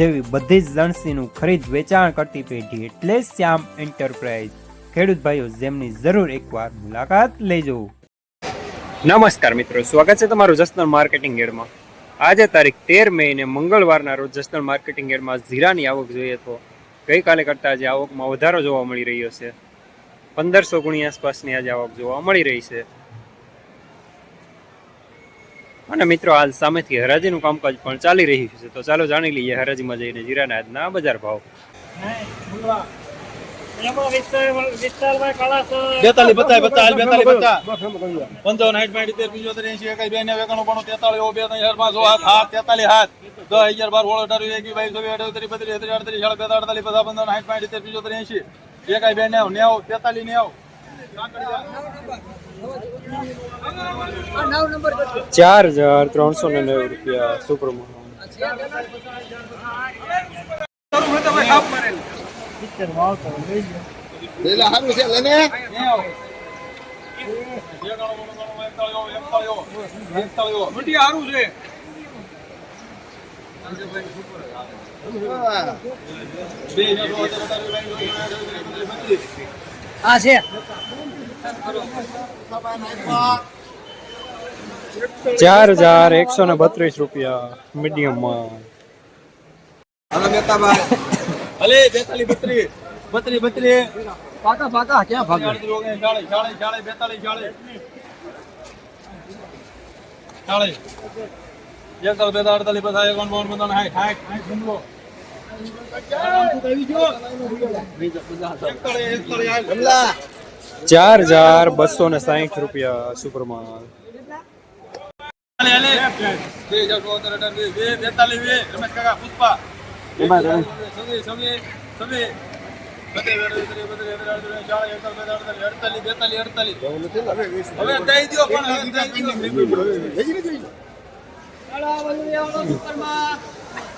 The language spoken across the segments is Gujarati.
જેવી બધી જ લણસીનું ખરીદ વેચાણ કરતી પેઢી એટલે શ્યામ એન્ટરપ્રાઇઝ. ખેડૂત ભાઈઓ, જેમની જરૂર એકવાર મુલાકાત લેજો. નમસ્કાર મિત્રો, સ્વાગત છે તમારું જસનલ માર્કેટિંગ એડમાં. આજે તારીખ તેર મે ને મંગળવારના રોજ જસનલ માર્કેટિંગ એડમાં જીરાની આવક જોઈએ તો ગઈકાલે કરતાં આજે આવકમાં વધારો જોવા મળી રહ્યો છે. પંદરસો ગુણી આસપાસની આજે આવક જોવા મળી રહી છે. અને મિત્રો હાલ સામેથી હરાજીનું કામકાજ પણ ચાલી રહ્યું છે. તો ચાલો જાણી લઈએ હરાજીમાં જઈને જીરાના આજના બજાર ભાવ. એકાઈ બે નેવું નેવું તેતાલીસ નેવું. ચાર હજાર ત્રણસો ને નેવું રૂપિયા સુપર આ છે. ચાર હજાર એકસો ને બત્રીસ રૂપિયા મીડિયમ મીડિયમમાં અલે બેતાલી બત્રીસ. બત્રીસ બત્રીસ. પાકા પાકા ક્યાં ભાગે? બેતાલીસ ચાળીસ. એકતાલીસ બેતાલીસ અડતાલીસ પચાસ એકાવન બાવન પંચાવન સાઠ સાઠ સાઠ એકતાલીસ એકતાલીસ ચાર હજાર બસો ને સાહીઠ રૂપિયા સુપરમાં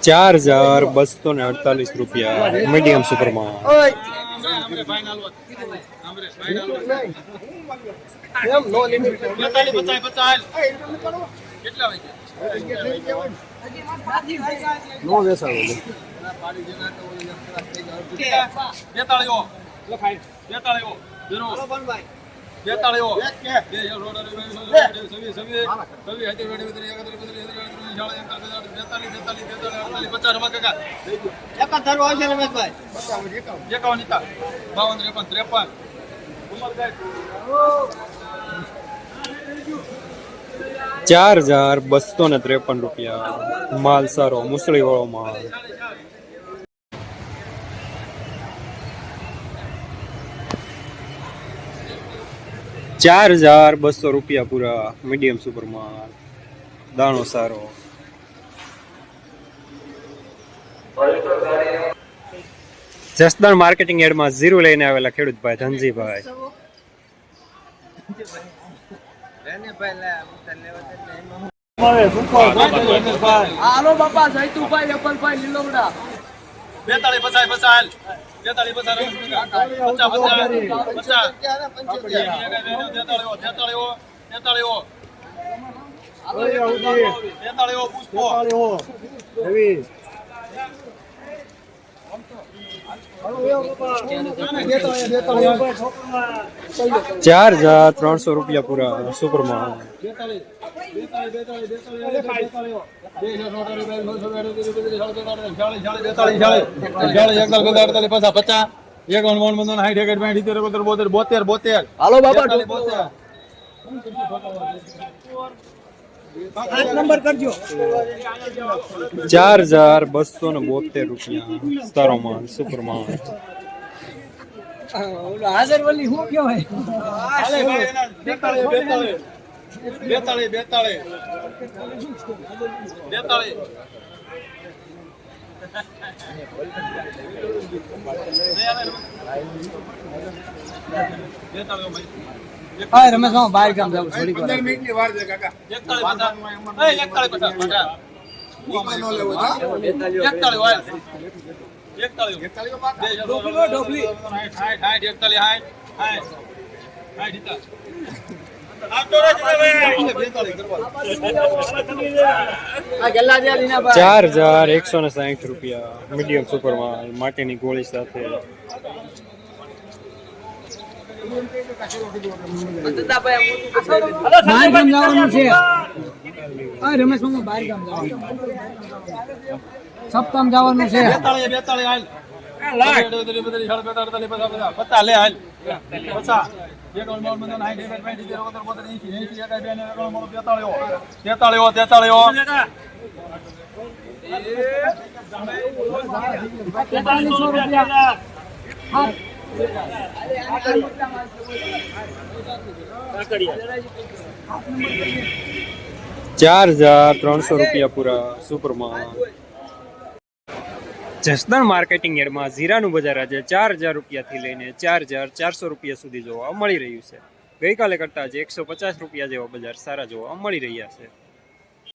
ચાર હજાર બસો ને અડતાલીસ રૂપિયા મીડિયમ સુપરમાં કેટલા વાગ્યા બેતાળીઓ ચાર હજાર બસો ને ત્રેપન રૂપિયા. માલ સારો, મુસળી વાળો માલ. ચાર હજાર બસો રૂપિયા પૂરા મીડિયમ સુપર માલ. દાણો સારો. જસદણ માર્કેટિંગ એડમાં ઝીરો લઈને આવેલા ખેડૂતભાઈ ધનજીભાઈ હાલો બાપા જયતુભાઈ વેપલભાઈ લીલોવડા બેતાળીસ પચાસ પચાસ બેતાળીસ પચાસ પચાસ પચાસ પચાસ તેતાળીઓ તેતાળીઓ તેતાળીઓ તેતાળીઓ પુષ્પો ચાર હજાર ત્રણસો રૂપિયા પૂરા સુપર માલ બોતેર બાપા નંબર કરજો. ચાર હજાર બસો ને બોતેર રૂપિયા. સારો માલ સુપર માલ હાજર વલી શું કહેવાય? બેતાળી બેતાળી બેતાળી. હા રમેશ મામા બહાર ગામ જાવ થોડીક વાર એકતાળી પચાસ. એ, એકતાળી પચાસ, પચાસ. એકતાળી હોય. એકતાળી. બે હજાર ઢોકળી, ઢોકળી. હાઠ, હાઠ, હાઠ, એકતાળી, હાઠ, હાઠ. હાઠ, ઈતા. આપતો રહે છે ભાઈ. બેતાળી કરવા. આ ગલ્લા દે લીના ભાઈ ચાર હજાર એકસો ને સાહીઠ રૂપિયા મીડિયમ સુપરમાં માટીની ગોળી સાથે બહાર ગામ જવાનું છે. રમેશ મામા બહાર ગામ જવાનું. સપ્તામ જવાનું છે. તેતાળીઓ. તેતાળીઓ, તેતાળીઓ. રૂપિયા. ચાર હજાર ત્રણસો રૂપિયા પૂરા સુપરમાં. જસદણ માર્કેટિંગ એડમાં જીરાનું બજાર આજે ચાર હજાર રૂપિયાથી લઈને ચાર હજાર ચારસો રૂપિયા સુધી જોવા મળી રહ્યું છે. ગઈકાલે કરતાં આજે એકસો પચાસ રૂપિયા જેવા બજાર સારા જોવા મળી રહ્યા છે.